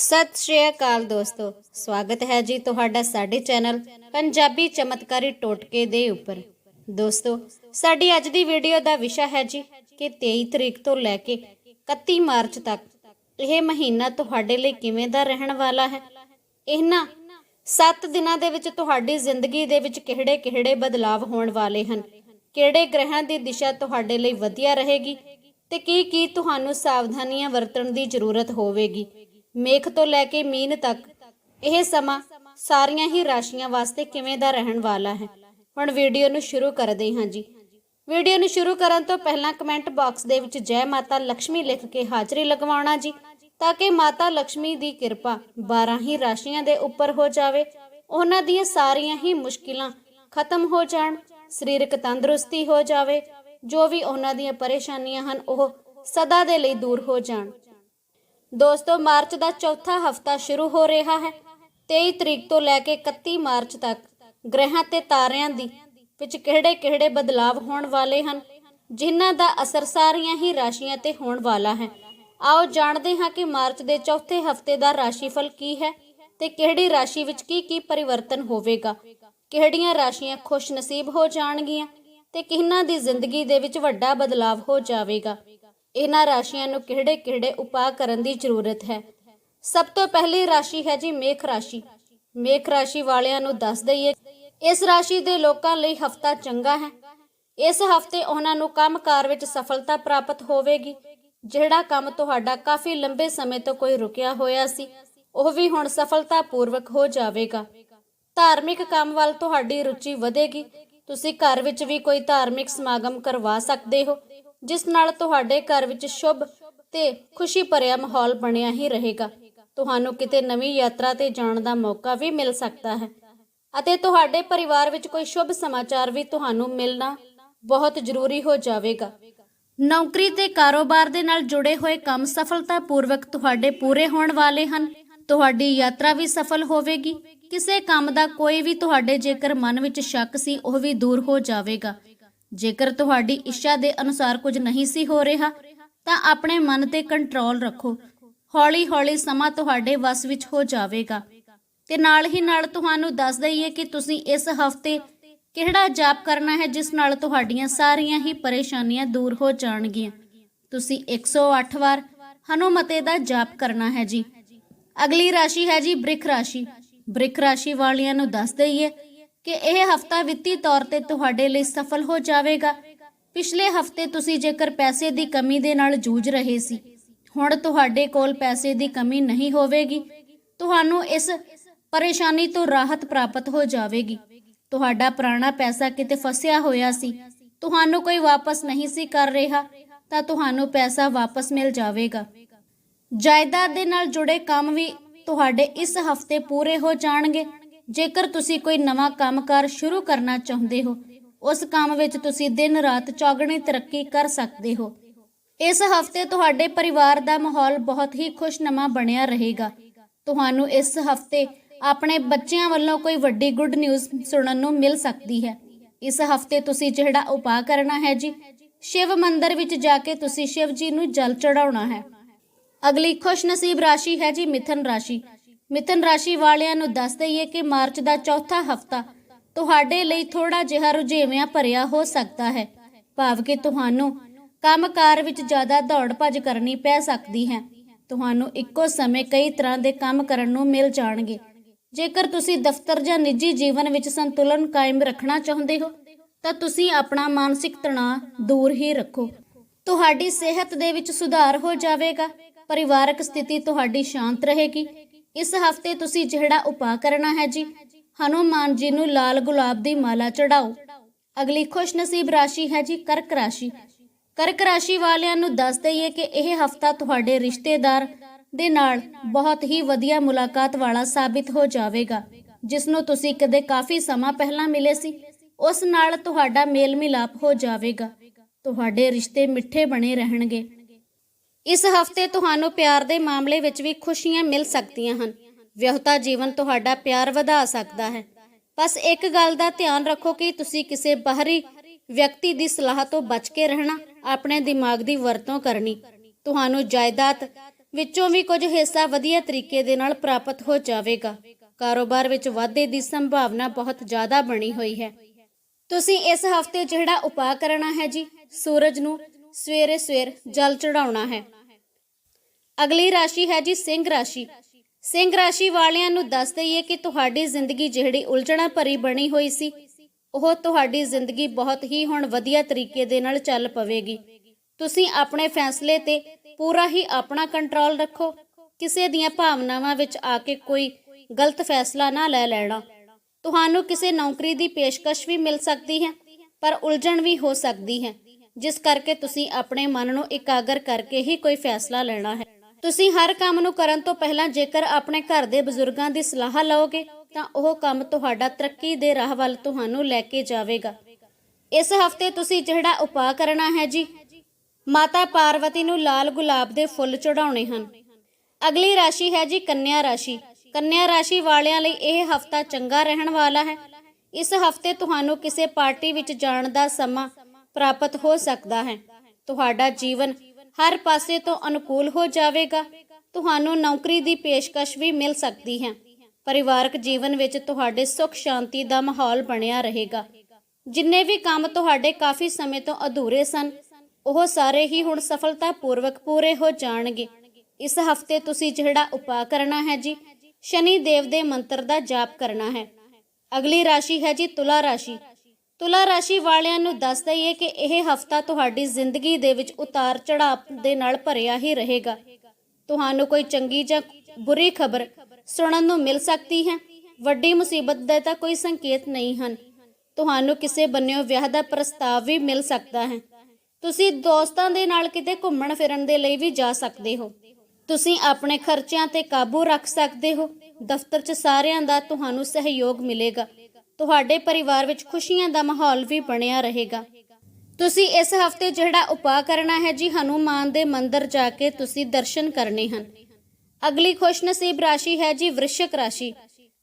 ਸਤਿ ਸ਼੍ਰੀ ਅਕਾਲ ਦੋਸਤੋ। ਸਵਾਗਤ ਹੈ ਜੀ ਤੁਹਾਡਾ ਸਾਡੇ ਚੈਨਲ ਪੰਜਾਬੀ ਚਮਤਕਾਰੀ ਟੋਟਕੇ ਦੇ ਉੱਪਰ। ਦੋਸਤੋ, ਸਾਡੀ ਅੱਜ ਦੀ ਵੀਡੀਓ ਦਾ ਵਿਸ਼ਾ ਹੈ ਜੀ ਕਿ 23 ਤਰੀਕ ਤੋਂ ਲੈ ਕੇ 31 ਮਾਰਚ ਤੱਕ ਇਹ ਮਹੀਨਾ ਤੁਹਾਡੇ ਲਈ ਕਿਵੇਂ ਦਾ ਰਹਿਣ ਵਾਲਾ ਹੈ? ਇਹਨਾਂ 7 ਦਿਨਾਂ ਦੇ ਵਿੱਚ ਤੁਹਾਡੀ ਜ਼ਿੰਦਗੀ ਦੇ ਵਿੱਚ ਕਿਹੜੇ-ਕਿਹੜੇ ਬਦਲਾਵ ਹੋਣ ਵਾਲੇ ਹਨ? ਕਿਹੜੇ ਗ੍ਰਹਿਾਂ ਦੀ ਦਿਸ਼ਾ ਤੁਹਾਡੇ ਲਈ ਵਧੀਆ ਰਹੇਗੀ? ਤੇ ਕੀ ਕੀ ਤੁਹਾਨੂੰ ਸਾਵਧਾਨੀਆਂ ਵਰਤਣ ਦੀ ਜ਼ਰੂਰਤ ਹੋਵੇਗੀ? ਮੇਖ ਤੋਂ ਲੈ ਕੇ ਮੀਨ ਤੱਕ, ਇਹ ਸਮਾਂ ਸਾਰੀਆਂ ਹੀ ਰਾਸ਼ੀਆਂ ਵਾਸਤੇ ਕਿਵੇਂ ਦਾ ਰਹਿਣ ਵਾਲਾ ਹੈ? ਹੁਣ ਵੀਡੀਓ ਨੂੰ ਸ਼ੁਰੂ ਕਰਦੇ ਹਾਂ ਜੀ। ਵੀਡੀਓ ਨੂੰ ਸ਼ੁਰੂ ਕਰਨ ਤੋਂ ਪਹਿਲਾਂ ਕਮੈਂਟ ਬਾਕਸ ਦੇ ਵਿੱਚ ਜੈ ਮਾਤਾ ਲక్ష్ਮੀ ਲਿਖ ਕੇ ਹਾਜ਼ਰੀ ਲਗਵਾਉਣਾ ਜੀ, ਤਾਂ ਕਿ ਮਾਤਾ ਲక్ష్ਮੀ ਦੀ ਕਿਰਪਾ 12 ਹੀ ਰਾਸ਼ੀਆਂ ਦੇ ਉੱਪਰ ਹੋ ਜਾਵੇ, ਉਹਨਾਂ ਦੀਆਂ ਸਾਰੀਆਂ ਹੀ ਮੁਸ਼ਕਿਲਾਂ ਖਤਮ ਹੋ ਜਾਣ, ਸਰੀਰਕ ਤੰਦਰੁਸਤੀ ਹੋ ਜਾਵੇ, ਜੋ ਵੀ ਉਹਨਾਂ ਦੀਆਂ ਪਰੇਸ਼ਾਨੀਆਂ ਹਨ ਉਹ ਸਦਾ ਦੇ ਲਈ ਦੂਰ ਹੋ ਜਾਣ। ਦੋਸਤੋ, ਮਾਰਚ ਦਾ ਚੌਥਾ ਹਫਤਾ ਸ਼ੁਰੂ ਹੋ ਰਿਹਾ ਹੈ। 23 ਤਰੀਕ ਤੋਂ ਲੈ ਕੇ 31 ਮਾਰਚ ਤੱਕ ਗ੍ਰਹਿਾਂ ਤੇ ਤਾਰਿਆਂ ਦੀ ਵਿੱਚ ਕਿਹੜੇ-ਕਿਹੜੇ ਬਦਲਾਵ ਹੋਣ ਵਾਲੇ ਹਨ, ਜਿਨ੍ਹਾਂ ਦਾ ਅਸਰ ਸਾਰੀਆਂ ਹੀ ਰਾਸ਼ੀਆਂ ਤੇ ਹੋਣ ਵਾਲਾ ਹੈ। ਆਓ ਜਾਣਦੇ ਹਾਂ ਕਿ ਮਾਰਚ ਦੇ ਚੌਥੇ ਹਫ਼ਤੇ ਦਾ ਰਾਸ਼ੀਫਲ ਕੀ ਹੈ ਤੇ ਕਿਹੜੀ ਰਾਸ਼ੀ ਵਿੱਚ ਕੀ-ਕੀ ਪਰਿਵਰਤਨ ਹੋਵੇਗਾ। ਕਿਹੜੀਆਂ ਰਾਸ਼ੀਆਂ ਖੁਸ਼ ਨਸੀਬ ਹੋ ਜਾਣਗੀਆਂ ਤੇ ਕਿਹਨਾਂ ਦੀ ਜ਼ਿੰਦਗੀ ਦੇ ਵਿੱਚ ਵੱਡਾ ਬਦਲਾਵ ਹੋ ਜਾਵੇਗਾ। ਇਹਨਾਂ ਰਾਸ਼ੀਆਂ ਨੂੰ ਕਿਹੜੇ-ਕਿਹੜੇ ਉਪਾਅ ਕਰਨ ਦੀ ਜ਼ਰੂਰਤ ਹੈ? ਸਭ ਤੋਂ ਪਹਿਲੀ ਰਾਸ਼ੀ ਹੈ ਜੀ ਮੇਖ ਰਾਸ਼ੀ। ਮੇਖ ਰਾਸ਼ੀ ਵਾਲਿਆਂ ਨੂੰ ਦੱਸ ਦਈਏ, ਇਸ ਰਾਸ਼ੀ ਦੇ ਲੋਕਾਂ ਲਈ ਹਫਤਾ ਚੰਗਾ ਹੈ। ਇਸ ਹਫ਼ਤੇ ਉਹਨਾਂ ਨੂੰ ਕੰਮਕਾਰ ਵਿੱਚ ਸਫਲਤਾ ਪ੍ਰਾਪਤ ਹੋਵੇਗੀ। ਜਿਹੜਾ ਕੰਮ ਤੁਹਾਡਾ ਕਾਫੀ ਲੰਬੇ ਸਮੇਂ ਤੋਂ ਕੋਈ ਰੁਕਿਆ ਹੋਇਆ ਸੀ, ਉਹ ਵੀ ਹੁਣ ਸਫਲਤਾਪੂਰਵਕ ਹੋ ਜਾਵੇਗਾ। ਧਾਰਮਿਕ ਕੰਮ ਵੱਲ ਤੁਹਾਡੀ ਰੁਚੀ ਵਧੇਗੀ। ਤੁਸੀਂ ਘਰ ਵਿੱਚ ਵੀ ਕੋਈ ਧਾਰਮਿਕ ਸਮਾਗਮ ਕਰਵਾ ਸਕਦੇ ਹੋ। ਜਿਸ ਨਾਲ ਤੁਹਾਡੇ ਘਰ ਵਿੱਚ ਸ਼ੁਭ ਤੇ ਖੁਸ਼ੀ ਭਰਿਆ ਮਾਹੌਲ ਬਣਿਆ ਹੀ ਰਹੇਗਾ। ਤੁਹਾਨੂੰ ਕਿਤੇ ਨਵੀਂ ਯਾਤਰਾ ਤੇ ਜਾਣ ਦਾ ਮੌਕਾ ਵੀ ਮਿਲ ਸਕਦਾ ਹੈ ਅਤੇ ਤੁਹਾਡੇ ਪਰਿਵਾਰ ਵਿੱਚ ਕੋਈ ਸ਼ੁਭ ਸਮਾਚਾਰ ਵੀ ਤੁਹਾਨੂੰ ਮਿਲਣਾ ਬਹੁਤ ਜ਼ਰੂਰੀ ਹੋ ਜਾਵੇਗਾ। ਨੌਕਰੀ ਤੇ ਕਾਰੋਬਾਰ ਦੇ ਨਾਲ ਜੁੜੇ ਹੋਏ ਕੰਮ ਸਫਲਤਾਪੂਰਵਕ ਤੁਹਾਡੇ ਪੂਰੇ ਹੋਣ ਵਾਲੇ ਹਨ। ਤੁਹਾਡੀ ਯਾਤਰਾ ਵੀ ਸਫਲ ਹੋਵੇਗੀ। ਕਿਸੇ ਕੰਮ ਦਾ ਕੋਈ ਵੀ ਤੁਹਾਡੇ ਜੇਕਰ ਮਨ ਵਿੱਚ ਸ਼ੱਕ ਸੀ, ਉਹ ਵੀ ਦੂਰ ਹੋ ਜਾਵੇਗਾ। ਜੇਕਰ ਤੁਹਾਡੀ ਇੱਛਾ ਦੇ ਅਨੁਸਾਰ ਕੁਝ ਨਹੀਂ ਸੀ ਹੋ ਰਿਹਾ, ਤਾਂ ਆਪਣੇ ਮਨ ਤੇ ਕੰਟਰੋਲ ਰੱਖੋ। ਹੌਲੀ-ਹੌਲੀ ਸਮਾਂ ਤੁਹਾਡੇ ਵੱਸ ਵਿੱਚ ਹੋ ਜਾਵੇਗਾ। ਤੇ ਨਾਲ ਹੀ ਨਾਲ ਤੁਹਾਨੂੰ ਦੱਸ ਦਈਏ ਕਿ ਤੁਸੀਂ ਇਸ ਹਫ਼ਤੇ ਕਿਹੜਾ ਜਾਪ ਕਰਨਾ ਹੈ, ਜਿਸ ਨਾਲ ਤੁਹਾਡੀਆਂ ਸਾਰੀਆਂ ਹੀ ਪਰੇਸ਼ਾਨੀਆਂ ਦੂਰ ਹੋ ਜਾਣਗੀਆਂ। ਤੁਸੀਂ 108 ਵਾਰ ਹਨੂਮਤੇ ਦਾ ਜਾਪ ਕਰਨਾ ਹੈ ਜੀ। ਅਗਲੀ ਰਾਸ਼ੀ ਹੈ ਜੀ ਬ੍ਰਿਖ ਰਾਸ਼ੀ। ਬ੍ਰਿਖ ਰਾਸ਼ੀ ਵਾਲਿਆਂ ਨੂੰ ਦੱਸ ਦਈਏ ਕਿ ਇਹ ਹਫਤਾ ਵਿੱਤੀ ਤੌਰ ਤੇ ਤੁਹਾਡੇ ਲਈ ਸਫਲ ਹੋ ਜਾਵੇਗਾ। ਪਿਛਲੇ ਹਫ਼ਤੇ ਤੁਸੀਂ ਜੇਕਰ ਪੈਸੇ ਦੀ ਕਮੀ ਦੇ ਨਾਲ ਜੂਝ ਰਹੇ ਸੀ, ਹੁਣ ਤੁਹਾਡੇ ਕੋਲ ਪੈਸੇ ਦੀ ਕਮੀ ਨਹੀਂ ਹੋਵੇਗੀ। ਤੁਹਾਨੂੰ ਇਸ ਪਰੇਸ਼ਾਨੀ ਤੋਂ ਰਾਹਤ ਪ੍ਰਾਪਤ ਹੋ ਜਾਵੇਗੀ। ਤੁਹਾਡਾ ਪੁਰਾਣਾ ਪੈਸਾ ਕਿਤੇ ਫਸਿਆ ਹੋਇਆ ਸੀ, ਤੁਹਾਨੂੰ ਕੋਈ ਵਾਪਸ ਨਹੀਂ ਸੀ ਕਰ ਰਿਹਾ, ਤਾਂ ਤੁਹਾਨੂੰ ਪੈਸਾ ਵਾਪਸ ਮਿਲ ਜਾਵੇਗਾ। ਜਾਇਦਾਦ ਦੇ ਨਾਲ ਜੁੜੇ ਕੰਮ ਵੀ ਤੁਹਾਡੇ ਇਸ ਹਫ਼ਤੇ ਪੂਰੇ ਹੋ ਜਾਣਗੇ। ਜੇਕਰ ਤੁਸੀਂ ਕੋਈ ਨਵਾਂ ਕੰਮਕਾਰ ਸ਼ੁਰੂ ਕਰਨਾ ਚਾਹੁੰਦੇ ਹੋ, ਉਸ ਕੰਮ ਵਿੱਚ ਤੁਸੀਂ ਦਿਨ ਰਾਤ ਚੌਗਣੀ ਤਰੱਕੀ ਕਰ ਸਕਦੇ ਹੋ। ਇਸ ਹਫ਼ਤੇ ਤੁਹਾਡੇ ਪਰਿਵਾਰ ਦਾ ਮਾਹੌਲ ਬਹੁਤ ਹੀ ਖੁਸ਼ਨਮਾ ਬਣਿਆ ਰਹੇਗਾ। ਤੁਹਾਨੂੰ ਇਸ ਹਫ਼ਤੇ ਆਪਣੇ ਬੱਚਿਆਂ ਵੱਲੋਂ ਕੋਈ ਵੱਡੀ ਗੁੱਡ ਨਿਊਜ਼ ਸੁਣਨ ਨੂੰ ਮਿਲ ਸਕਦੀ ਹੈ। ਇਸ ਹਫ਼ਤੇ ਤੁਸੀਂ ਜਿਹੜਾ ਉਪਾਅ ਕਰਨਾ ਹੈ ਜੀ, ਸ਼ਿਵ ਮੰਦਿਰ ਵਿੱਚ ਜਾ ਕੇ ਤੁਸੀਂ ਸ਼ਿਵ ਜੀ ਨੂੰ ਜਲ ਚੜਾਉਣਾ ਹੈ। ਅਗਲੀ ਖੁਸ਼ਨਸੀਬ ਰਾਸ਼ੀ ਹੈ ਜੀ ਮਿਥਨ ਰਾਸ਼ੀ। ਮਿਥਨ ਰਾਸ਼ੀ ਵਾਲਿਆਂ ਨੂੰ ਦੱਸ ਦਈਏ ਕਿ ਮਾਰਚ ਦਾ ਚੌਥਾ ਹਫਤਾ ਤੁਹਾਡੇ ਲਈ ਥੋੜਾ ਜਿਹਾ ਰੁਝੇਵਿਆਂ ਭਰਿਆ ਹੋ ਸਕਦਾ ਹੈ। ਭਾਵ ਕਿ ਤੁਹਾਨੂੰ ਕੰਮਕਾਰ ਵਿੱਚ ਜ਼ਿਆਦਾ ਦੌੜ ਭੱਜ ਕਰਨੀ ਪੈ ਸਕਦੀ ਹੈ। ਤੁਹਾਨੂੰ ਇੱਕੋ ਸਮੇਂ ਕਈ ਤਰ੍ਹਾਂ ਦੇ ਕੰਮ ਕਰਨ ਨੂੰ ਮਿਲ ਜਾਣਗੇ। ਜੇਕਰ ਤੁਸੀਂ ਦਫ਼ਤਰ ਜਾਂ ਨਿੱਜੀ ਜੀਵਨ ਵਿੱਚ ਸੰਤੁਲਨ ਕਾਇਮ ਰੱਖਣਾ ਚਾਹੁੰਦੇ ਹੋ, ਤਾਂ ਤੁਸੀਂ ਆਪਣਾ ਮਾਨਸਿਕ ਤਣਾਅ ਦੂਰ ਹੀ ਰੱਖੋ। ਤੁਹਾਡੀ ਸਿਹਤ ਦੇ ਵਿੱਚ ਸੁਧਾਰ ਹੋ ਜਾਵੇਗਾ। ਪਰਿਵਾਰਕ ਸਥਿਤੀ ਤੁਹਾਡੀ ਸ਼ਾਂਤ ਰਹੇਗੀ। ਇਸ ਹਫ਼ਤੇ ਤੁਸੀਂ ਜਿਹੜਾ ਉਪਾਅ ਕਰਨਾ ਹੈ ਜੀ, ਹਨੂਮਾਨ ਜੀ ਨੂੰ ਲਾਲ ਗੁਲਾਬ ਦੀ ਮਾਲਾ ਚੜਾਓ। ਅਗਲੀ ਖੁਸ਼ਨਸੀਬ ਰਾਸ਼ੀ ਹੈ ਜੀ ਕਰਕ ਰਾਸ਼ੀ। ਕਰਕ ਰਾਸ਼ੀ ਵਾਲਿਆਂ ਨੂੰ ਦੱਸ ਦਈਏ ਕਿ ਇਹ ਹਫਤਾ ਤੁਹਾਡੇ ਰਿਸ਼ਤੇਦਾਰ ਦੇ ਨਾਲ ਬਹੁਤ ਹੀ ਵਧੀਆ ਮੁਲਾਕਾਤ ਵਾਲਾ ਸਾਬਿਤ ਹੋ ਜਾਵੇਗਾ, ਜਿਸ ਨੂੰ ਤੁਸੀਂ ਕਦੇ ਕਾਫੀ ਸਮਾਂ ਪਹਿਲਾਂ ਮਿਲੇ ਸੀ। ਉਸ ਨਾਲ ਤੁਹਾਡਾ ਮੇਲ ਮਿਲਾਪ ਹੋ ਜਾਵੇਗਾ। ਤੁਹਾਡੇ ਰਿਸ਼ਤੇ ਮਿੱਠੇ ਬਣੇ ਰਹਿਣਗੇ। ਇਸ ਹਫ਼ਤੇ ਤੁਹਾਨੂੰ ਪਿਆਰ ਦੇ ਮਾਮਲੇ ਵਿੱਚ ਵੀ ਖੁਸ਼ੀਆਂ ਮਿਲ ਸਕਦੀਆਂ ਹਨ। ਵਿਆਹਤਾ ਜੀਵਨ ਤੁਹਾਡਾ ਪਿਆਰ ਵਧਾ ਸਕਦਾ ਹੈ। ਬਸ ਇੱਕ ਗੱਲ ਦਾ ਧਿਆਨ ਰੱਖੋ ਕਿ ਤੁਸੀਂ ਕਿਸੇ ਬਾਹਰੀ ਵਿਅਕਤੀ ਦੀ ਸਲਾਹ ਤੋਂ ਬਚ ਕੇ ਰਹਿਣਾ, ਆਪਣੇ ਦਿਮਾਗ ਦੀ ਵਰਤੋਂ ਕਰਨੀ, ਤੁਹਾਨੂੰ ਜਾਇਦਾਦ ਵਿੱਚੋਂ ਵੀ ਕੁਝ ਹਿੱਸਾ ਵਧੀਆ ਤਰੀਕੇ ਦੇ ਨਾਲ ਪ੍ਰਾਪਤ ਹੋ ਜਾਵੇਗਾ। ਕਾਰੋਬਾਰ ਵਿੱਚ ਵਾਧੇ ਦੀ ਸੰਭਾਵਨਾ ਬਹੁਤ ਜ਼ਿਆਦਾ ਬਣੀ ਹੋਈ ਹੈ। ਤੁਸੀਂ ਇਸ ਹਫ਼ਤੇ ਜਿਹੜਾ ਉਪਾਅ ਕਰਨਾ ਹੈ ਜੀ, ਸੂਰਜ ਨੂੰ ਸਵੇਰੇ ਸਵੇਰ ਜਲ ਚੜਾਉਣਾ ਹੈ। ਅਗਲੀ ਰਾਸ਼ੀ ਹੈ ਜੀ ਸਿੰਘ ਰਾਸ਼ੀ। ਸਿੰਘ ਰਾਸ਼ੀ ਵਾਲਿਆਂ ਨੂੰ ਦੱਸ ਦਈਏ ਕਿ ਤੁਹਾਡੀ ਜ਼ਿੰਦਗੀ ਜਿਹੜੀ ਉਲਝਣਾ ਭਰੀ ਬਣੀ ਹੋਈ ਸੀ, ਉਹ ਤੁਹਾਡੀ ਜ਼ਿੰਦਗੀ ਬਹੁਤ ਹੀ ਹੁਣ ਵਧੀਆ ਤਰੀਕੇ ਦੇ ਨਾਲ ਚੱਲ ਪਵੇਗੀ। ਤੁਸੀਂ ਆਪਣੇ ਫੈਸਲੇ ਤੇ ਪੂਰਾ ਹੀ ਆਪਣਾ ਕੰਟਰੋਲ ਰੱਖੋ। ਕਿਸੇ ਦੀਆਂ ਭਾਵਨਾਵਾਂ ਵਿੱਚ ਆ ਕੇ ਕੋਈ ਗਲਤ ਫੈਸਲਾ ਨਾ ਲੈ ਲੈਣਾ। ਤੁਹਾਨੂੰ ਕਿਸੇ ਨੌਕਰੀ ਦੀ ਪੇਸ਼ਕਸ਼ ਵੀ ਮਿਲ ਸਕਦੀ ਹੈ, ਪਰ ਉਲਝਣ ਵੀ ਹੋ ਸਕਦੀ ਹੈ। ਜਿਸ ਕਰਕੇ ਤੁਸੀਂ ਆਪਣੇ ਮਨ ਨੂੰ ਇਕਾਗਰ ਕਰਕੇ ਹੀ ਕੋਈ ਫੈਸਲਾ ਲੈਣਾ ਹੈ। ਤੁਸੀਂ ਹਰ ਕੰਮ ਨੂੰ ਕਰਨ ਤੋਂ ਪਹਿਲਾਂ ਜੇਕਰ ਆਪਣੇ ਘਰ ਦੇ ਬਜ਼ੁਰਗਾਂ ਦੀ ਸਲਾਹ ਲਓਗੇ, ਤਾਂ ਉਹ ਕੰਮ ਤੁਹਾਡਾ ਤਰੱਕੀ ਦੇ ਰਾਹ ਵੱਲ ਤੁਹਾਨੂੰ ਲੈ ਕੇ ਜਾਵੇਗਾ। ਇਸ ਹਫ਼ਤੇ ਤੁਸੀਂ ਜਿਹੜਾ ਉਪਾਅ ਕਰਨਾ ਹੈ ਜੀ, ਮਾਤਾ ਪਾਰਵਤੀ ਨੂੰ ਲਾਲ ਗੁਲਾਬ ਦੇ ਫੁੱਲ ਚੜਾਉਣੇ ਹਨ। ਅਗਲੀ ਰਾਸ਼ੀ ਹੈ ਜੀ ਕੰਨਿਆ ਰਾਸ਼ੀ। ਕੰਨਿਆ ਰਾਸ਼ੀ ਵਾਲਿਆਂ ਲਈ ਇਹ ਹਫਤਾ ਚੰਗਾ ਰਹਿਣ ਵਾਲਾ ਹੈ। ਇਸ ਹਫ਼ਤੇ ਤੁਹਾਨੂੰ ਕਿਸੇ ਪਾਰਟੀ ਵਿੱਚ ਜਾਣ ਦਾ ਸਮਾਂ ਪ੍ਰਾਪਤ ਹੋ ਸਕਦਾ ਹੈ। ਤੁਹਾਡਾ ਜੀਵਨ ਹਰ ਪਾਸੇ ਤੋਂ ਅਨੁਕੂਲ ਹੋ ਜਾਵੇਗਾ। ਤੁਹਾਨੂੰ ਨੌਕਰੀ ਦੀ ਪੇਸ਼ਕਸ਼ ਵੀ ਮਿਲ ਸਕਦੀ ਹੈ। ਪਰਿਵਾਰਕ ਜੀਵਨ ਵਿੱਚ ਤੁਹਾਡੇ ਸੁੱਖ ਸ਼ਾਂਤੀ ਦਾ ਮਾਹੌਲ ਬਣਿਆ ਰਹੇਗਾ। ਜਿੰਨੇ ਵੀ ਕੰਮ ਤੁਹਾਡੇ ਕਾਫੀ ਸਮੇਂ ਤੋਂ ਅਧੂਰੇ ਸਨ, ਉਹ ਸਾਰੇ ਹੀ ਹੁਣ ਸਫਲਤਾਪੂਰਵਕ ਪੂਰੇ ਹੋ ਜਾਣਗੇ। ਇਸ ਹਫ਼ਤੇ ਤੁਸੀਂ ਜਿਹੜਾ ਉਪਾਅ ਕਰਨਾ ਹੈ ਜੀ, ਸ਼ਨੀ ਦੇਵ ਦੇ ਮੰਤਰ ਦਾ ਜਾਪ ਕਰਨਾ ਹੈ। ਅਗਲੀ ਰਾਸ਼ੀ ਹੈ ਜੀ ਤੁਲਾ ਰਾਸ਼ੀ। ਤੁਲਾ ਰਾਸ਼ੀ ਵਾਲਿਆਂ ਨੂੰ ਦੱਸ ਦਈਏ ਕਿ ਇਹ ਹਫਤਾ ਤੁਹਾਡੀ ਜ਼ਿੰਦਗੀ ਦੇ ਵਿੱਚ ਉਤਾਰ ਚੜਾਅ ਦੇ ਨਾਲ ਭਰਿਆ ਹੀ ਰਹੇਗਾ। ਤੁਹਾਨੂੰ ਕੋਈ ਚੰਗੀ ਜਾਂ ਬੁਰੀ ਖਬਰ ਸੁਣਨ ਨੂੰ ਮਿਲ ਸਕਦੀ ਹੈ। ਵੱਡੀ ਮੁਸੀਬਤ ਦੇ ਤਾਂ ਕੋਈ ਸੰਕੇਤ ਨਹੀਂ ਹਨ। ਤੁਹਾਨੂੰ ਕਿਸੇ ਬੰਨਿਓ ਵਿਆਹ ਦਾ ਪ੍ਰਸਤਾਵ ਵੀ ਮਿਲ ਸਕਦਾ ਹੈ। ਤੁਸੀਂ ਦੋਸਤਾਂ ਦੇ ਨਾਲ ਕਿਤੇ ਘੁੰਮਣ ਫਿਰਨ ਦੇ ਲਈ ਵੀ ਜਾ ਸਕਦੇ ਹੋ। ਤੁਸੀਂ ਆਪਣੇ ਖਰਚਿਆਂ ਤੇ ਕਾਬੂ ਰੱਖ ਸਕਦੇ ਹੋ। ਦਫ਼ਤਰ 'ਚ ਸਾਰਿਆਂ ਦਾ ਤੁਹਾਨੂੰ ਸਹਿਯੋਗ ਮਿਲੇਗਾ। ਤੁਹਾਡੇ ਪਰਿਵਾਰ ਵਿੱਚ ਖੁਸ਼ੀਆਂ ਦਾ ਮਾਹੌਲ ਵੀ ਬਣਿਆ ਰਹੇਗਾ। ਤੁਸੀਂ ਇਸ ਹਫ਼ਤੇ ਜਿਹੜਾ ਉਪਾਅ ਕਰਨਾ ਹੈ ਜੀ, ਹਨੂਮਾਨ ਦੇ ਮੰਦਿਰ ਜਾ ਕੇ ਤੁਸੀਂ ਦਰਸ਼ਨ ਕਰਨੇ ਹਨ। ਅਗਲੀ ਖੁਸ਼ਨਸੀਬ ਰਾਸ਼ੀ ਹੈ ਜੀ, ਵ੍ਰਿਸ਼ਕ ਰਾਸ਼ੀ।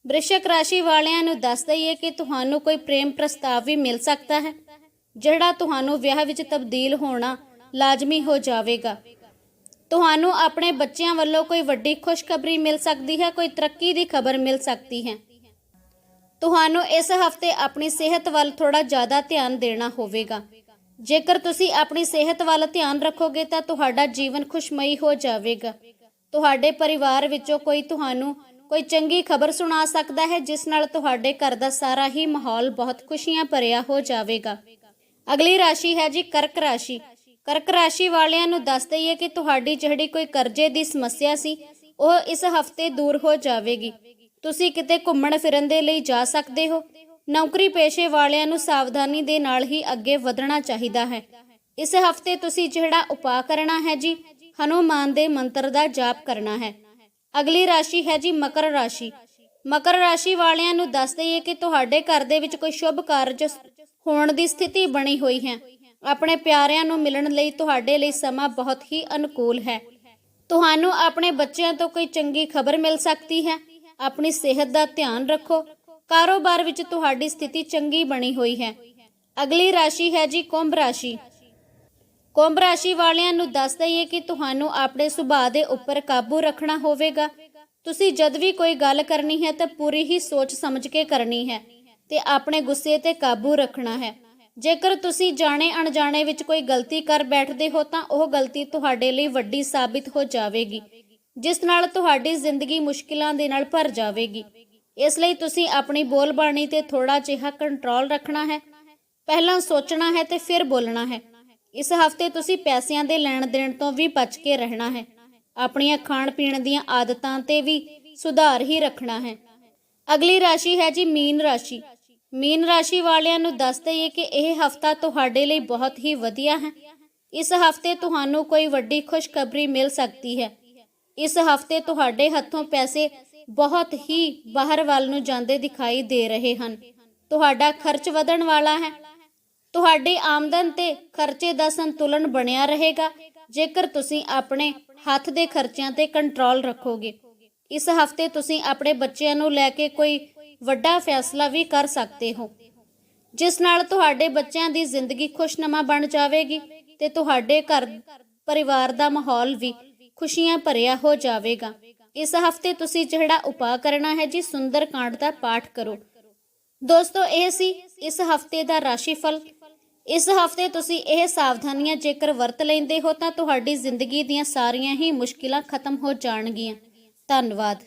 ਵ੍ਰਿਸ਼ਕ ਰਾਸ਼ੀ ਵਾਲਿਆਂ ਨੂੰ ਦੱਸ ਦਈਏ ਕਿ ਤੁਹਾਨੂੰ ਕੋਈ ਪ੍ਰੇਮ ਪ੍ਰਸਤਾਵ ਵੀ ਮਿਲ ਸਕਦਾ ਹੈ, ਜਿਹੜਾ ਤੁਹਾਨੂੰ ਵਿਆਹ ਵਿੱਚ ਤਬਦੀਲ ਹੋਣਾ ਲਾਜ਼ਮੀ ਹੋ ਜਾਵੇਗਾ। ਤੁਹਾਨੂੰ ਆਪਣੇ ਬੱਚਿਆਂ ਵੱਲੋਂ ਕੋਈ ਵੱਡੀ ਖੁਸ਼ਖਬਰੀ ਮਿਲ ਸਕਦੀ ਹੈ, ਕੋਈ ਤਰੱਕੀ ਦੀ ਖਬਰ ਮਿਲ ਸਕਦੀ ਹੈ। ਤੁਹਾਨੂੰ ਇਸ ਹਫ਼ਤੇ ਆਪਣੀ ਸਿਹਤ ਵੱਲ ਥੋੜਾ ਜ਼ਿਆਦਾ ਧਿਆਨ ਦੇਣਾ ਹੋਵੇਗਾ। ਜੇਕਰ ਤੁਸੀਂ ਆਪਣੀ ਸਿਹਤ ਵੱਲ ਧਿਆਨ ਰੱਖੋਗੇ ਤਾਂ ਤੁਹਾਡਾ ਜੀਵਨ ਖੁਸ਼ਮਈ ਹੋ ਜਾਵੇਗਾ। ਤੁਹਾਡੇ ਪਰਿਵਾਰ ਵਿੱਚੋਂ ਕੋਈ ਤੁਹਾਨੂੰ ਕੋਈ ਚੰਗੀ ਖਬਰ ਸੁਣਾ ਸਕਦਾ ਹੈ, ਜਿਸ ਨਾਲ ਤੁਹਾਡੇ ਘਰ ਦਾ ਸਾਰਾ ਹੀ ਮਾਹੌਲ ਬਹੁਤ ਖੁਸ਼ੀਆਂ ਭਰਿਆ ਹੋ ਜਾਵੇਗਾ। ਅਗਲੀ ਰਾਸ਼ੀ ਹੈ ਜੀ ਕਰਕ ਰਾਸ਼ੀ। ਕਰਕ ਰਾਸ਼ੀ ਵਾਲਿਆਂ ਨੂੰ ਦੱਸ ਦਈਏ ਕਿ ਤੁਹਾਡੀ ਜਿਹੜੀ ਕੋਈ ਕਰਜ਼ੇ ਦੀ ਸਮੱਸਿਆ ਸੀ, ਉਹ ਇਸ ਹਫ਼ਤੇ ਦੂਰ ਹੋ ਜਾਵੇਗੀ। ਤੁਸੀਂ ਕਿਤੇ ਘੁੰਮਣ ਫਿਰਨ ਦੇ ਲਈ ਜਾ ਸਕਦੇ ਹੋ? ਨੌਕਰੀ ਪੇਸ਼ੇ ਵਾਲਿਆਂ ਨੂੰ ਸਾਵਧਾਨੀ ਦੇ ਨਾਲ ਹੀ ਅੱਗੇ ਵਧਣਾ ਚਾਹੀਦਾ ਹੈ। ਇਸ ਹਫ਼ਤੇ ਤੁਸੀਂ ਜਿਹੜਾ ਉਪਾਅ ਕਰਨਾ ਹੈ ਜੀ, ਹਨੂਮਾਨ ਦੇ ਮੰਤਰ ਦਾ ਜਾਪ ਕਰਨਾ ਹੈ। ਅਗਲੀ ਰਾਸ਼ੀ ਹੈ ਜੀ ਮਕਰ ਰਾਸ਼ੀ। ਮਕਰ ਰਾਸ਼ੀ ਵਾਲਿਆਂ ਨੂੰ ਦੱਸ ਦਈਏ ਕਿ ਤੁਹਾਡੇ ਘਰ ਦੇ ਵਿੱਚ ਕੋਈ ਸ਼ੁਭ ਕਾਰਜ ਹੋਣ ਦੀ ਸਥਿਤੀ ਬਣੀ ਹੋਈ ਹੈ। ਆਪਣੇ ਪਿਆਰਿਆਂ ਨੂੰ ਮਿਲਣ ਲਈ ਤੁਹਾਡੇ ਲਈ ਸਮਾਂ ਬਹੁਤ ਹੀ ਅਨੁਕੂਲ ਹੈ। ਤੁਹਾਨੂੰ ਆਪਣੇ ਬੱਚਿਆਂ ਤੋਂ ਕੋਈ ਚੰਗੀ ਖਬਰ ਮਿਲ ਸਕਦੀ ਹੈ। ਆਪਣੀ ਸਿਹਤ ਦਾ ਧਿਆਨ ਰੱਖੋ। ਕਾਰੋਬਾਰ ਵਿੱਚ ਤੁਹਾਡੀ ਸਥਿਤੀ ਚੰਗੀ ਬਣੀ ਹੋਈ ਹੈ। ਅਗਲੀ ਰਾਸ਼ੀ ਹੈ ਜੀ ਕੁੰਭ ਰਾਸ਼ੀ। ਕੁੰਭ ਰਾਸ਼ੀ ਵਾਲਿਆਂ ਨੂੰ ਦੱਸ ਦਈਏ ਕਿ ਤੁਹਾਨੂੰ ਆਪਣੇ ਸੁਭਾਅ ਦੇ ਉੱਪਰ ਕਾਬੂ ਰੱਖਣਾ ਹੋਵੇਗਾ। ਤੁਸੀਂ ਜਦ ਵੀ ਕੋਈ ਗੱਲ ਕਰਨੀ ਹੈ ਤਾਂ ਪੂਰੀ ਹੀ ਸੋਚ ਸਮਝ ਕੇ ਕਰਨੀ ਹੈ ਤੇ ਆਪਣੇ ਗੁੱਸੇ ਤੇ ਕਾਬੂ ਰੱਖਣਾ ਹੈ। ਜੇਕਰ ਤੁਸੀਂ ਜਾਣੇ ਅਣਜਾਣੇ ਵਿੱਚ ਕੋਈ ਗਲਤੀ ਕਰ ਬੈਠਦੇ ਹੋ ਤਾਂ ਉਹ ਗਲਤੀ ਤੁਹਾਡੇ ਲਈ ਵੱਡੀ ਸਾਬਿਤ ਹੋ ਜਾਵੇਗੀ। ਜਿਸ ਨਾਲ ਤੁਹਾਡੀ ਜ਼ਿੰਦਗੀ ਮੁਸ਼ਕਿਲਾਂ ਦੇ ਨਾਲ ਭਰ ਜਾਵੇਗੀ। ਇਸ ਲਈ ਤੁਸੀਂ ਆਪਣੀ ਬੋਲਬਾਣੀ ਤੇ ਥੋੜਾ ਜਿਹਾ ਕੰਟਰੋਲ ਰੱਖਣਾ ਹੈ। ਪਹਿਲਾਂ ਸੋਚਣਾ ਹੈ ਤੇ ਫਿਰ ਬੋਲਣਾ ਹੈ। ਇਸ ਹਫ਼ਤੇ ਤੁਸੀਂ ਪੈਸਿਆਂ ਦੇ ਲੈਣ ਦੇਣ ਤੋਂ ਵੀ ਬਚ ਕੇ ਰਹਿਣਾ ਹੈ। ਆਪਣੀਆਂ ਖਾਣ ਪੀਣ ਦੀਆਂ ਆਦਤਾਂ ਤੇ ਵੀ ਸੁਧਾਰ ਹੀ ਰੱਖਣਾ ਹੈ। ਅਗਲੀ ਰਾਸ਼ੀ ਹੈ ਜੀ ਮੀਨ ਰਾਸ਼ੀ। ਮੀਨ ਰਾਸ਼ੀ ਵਾਲਿਆਂ ਨੂੰ ਦੱਸ ਦਈਏ ਕਿ ਇਹ ਹਫਤਾ ਤੁਹਾਡੇ ਲਈ ਬਹੁਤ ਹੀ ਵਧੀਆ ਹੈ। ਇਸ ਹਫ਼ਤੇ ਤੁਹਾਨੂੰ ਕੋਈ ਵੱਡੀ ਖੁਸ਼ਖਬਰੀ ਮਿਲ ਸਕਦੀ ਹੈ। ਇਸ ਹਫ਼ਤੇ ਤੁਹਾਡੇ ਹੱਥੋਂ ਪੈਸੇ ਬਹੁਤ ਹੀ ਬਾਹਰ ਵੱਲ ਨੂੰ ਜਾਂਦੇ ਦਿਖਾਈ ਦੇ ਰਹੇ ਹਨ। ਤੁਹਾਡਾ ਖਰਚ ਵਧਣ ਵਾਲਾ ਹੈ। ਤੁਹਾਡੀ ਆਮਦਨ ਤੇ ਖਰਚੇ ਦਾ ਸੰਤੁਲਨ ਬਣਿਆ ਰਹੇਗਾ। ਜੇਕਰ ਤੁਸੀਂ ਆਪਣੇ ਹੱਥ ਦੇ ਖਰਚਿਆਂ ਤੇ ਕੰਟਰੋਲ ਰੱਖੋਗੇ, ਇਸ ਹਫ਼ਤੇ ਤੁਸੀਂ ਆਪਣੇ ਬੱਚਿਆਂ ਨੂੰ ਲੈ ਕੇ ਕੋਈ ਵੱਡਾ ਫੈਸਲਾ ਵੀ ਕਰ ਸਕਦੇ ਹੋ। ਜਿਸ ਨਾਲ ਤੁਹਾਡੇ ਬੱਚਿਆਂ ਦੀ ਜ਼ਿੰਦਗੀ ਖੁਸ਼ਨਮਾ ਬਣ ਜਾਵੇਗੀ ਤੇ ਤੁਹਾਡੇ ਘਰ ਪਰਿਵਾਰ ਦਾ ਮਾਹੌਲ ਵੀ ਖੁਸ਼ੀਆਂ ਭਰਿਆ ਹੋ ਜਾਵੇਗਾ। ਇਸ ਹਫ਼ਤੇ ਤੁਸੀਂ ਜਿਹੜਾ ਉਪਾਅ ਕਰਨਾ ਹੈ ਜੀ, ਸੁੰਦਰ ਕਾਂਡ ਦਾ ਪਾਠ ਕਰੋ। ਦੋਸਤੋ, ਇਹ ਸੀ ਇਸ ਹਫ਼ਤੇ ਦਾ ਰਾਸ਼ੀਫਲ। ਇਸ ਹਫ਼ਤੇ ਤੁਸੀਂ ਇਹ ਸਾਵਧਾਨੀਆਂ ਜੇਕਰ ਵਰਤ ਲੈਂਦੇ ਹੋ ਤਾਂ ਤੁਹਾਡੀ ਜ਼ਿੰਦਗੀ ਦੀਆਂ ਸਾਰੀਆਂ ਹੀ ਮੁਸ਼ਕਿਲਾਂ ਖਤਮ ਹੋ ਜਾਣਗੀਆਂ। ਧੰਨਵਾਦ।